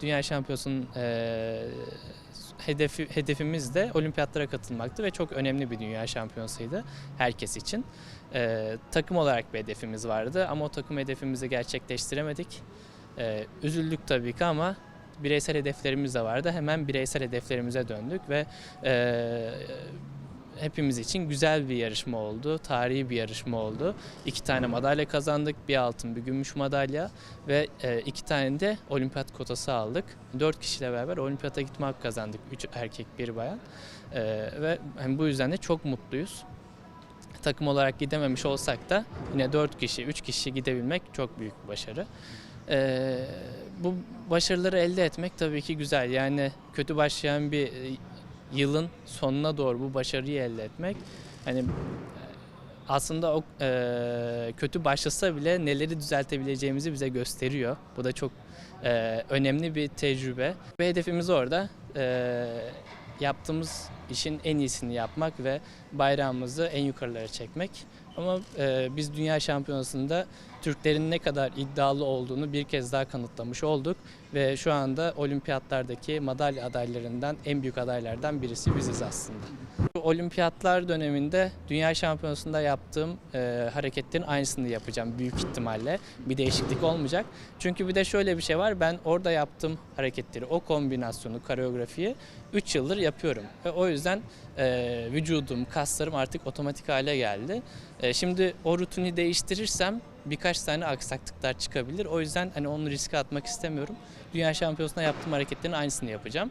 Dünya Şampiyonası'nın e, hedefi, hedefimiz de olimpiyatlara katılmaktı ve çok önemli bir dünya şampiyonasıydı herkes için. E, takım olarak bir hedefimiz vardı ama o takım hedefimizi gerçekleştiremedik. E, üzüldük tabii ki ama bireysel hedeflerimiz de vardı. Hemen bireysel hedeflerimize döndük ve e, hepimiz için güzel bir yarışma oldu. Tarihi bir yarışma oldu. İki tane madalya kazandık. Bir altın, bir gümüş madalya ve e, iki tane de olimpiyat kotası aldık. Dört kişiyle beraber olimpiyata gitme hakkı kazandık. Üç erkek, bir bayan. E, ve hani bu yüzden de çok mutluyuz. Takım olarak gidememiş olsak da yine dört kişi, üç kişi gidebilmek çok büyük bir başarı. E, bu başarıları elde etmek tabii ki güzel. Yani kötü başlayan bir yılın sonuna doğru bu başarıyı elde etmek hani aslında o e, kötü başlasa bile neleri düzeltebileceğimizi bize gösteriyor. Bu da çok e, önemli bir tecrübe. Ve hedefimiz orada e, yaptığımız işin en iyisini yapmak ve bayrağımızı en yukarılara çekmek. Ama e, biz Dünya Şampiyonası'nda Türklerin ne kadar iddialı olduğunu bir kez daha kanıtlamış olduk ve şu anda olimpiyatlardaki madalya adaylarından en büyük adaylardan birisi biziz aslında. Olimpiyatlar döneminde Dünya Şampiyonası'nda yaptığım e, hareketlerin aynısını yapacağım büyük ihtimalle. Bir değişiklik olmayacak. Çünkü bir de şöyle bir şey var. Ben orada yaptığım hareketleri, o kombinasyonu, koreografiyi 3 yıldır yapıyorum. Ve o yüzden e, vücudum, kaslarım artık otomatik hale geldi. E, şimdi o rutini değiştirirsem birkaç tane aksaklıklar çıkabilir. O yüzden hani onu riske atmak istemiyorum. Dünya Şampiyonası'nda yaptığım hareketlerin aynısını yapacağım.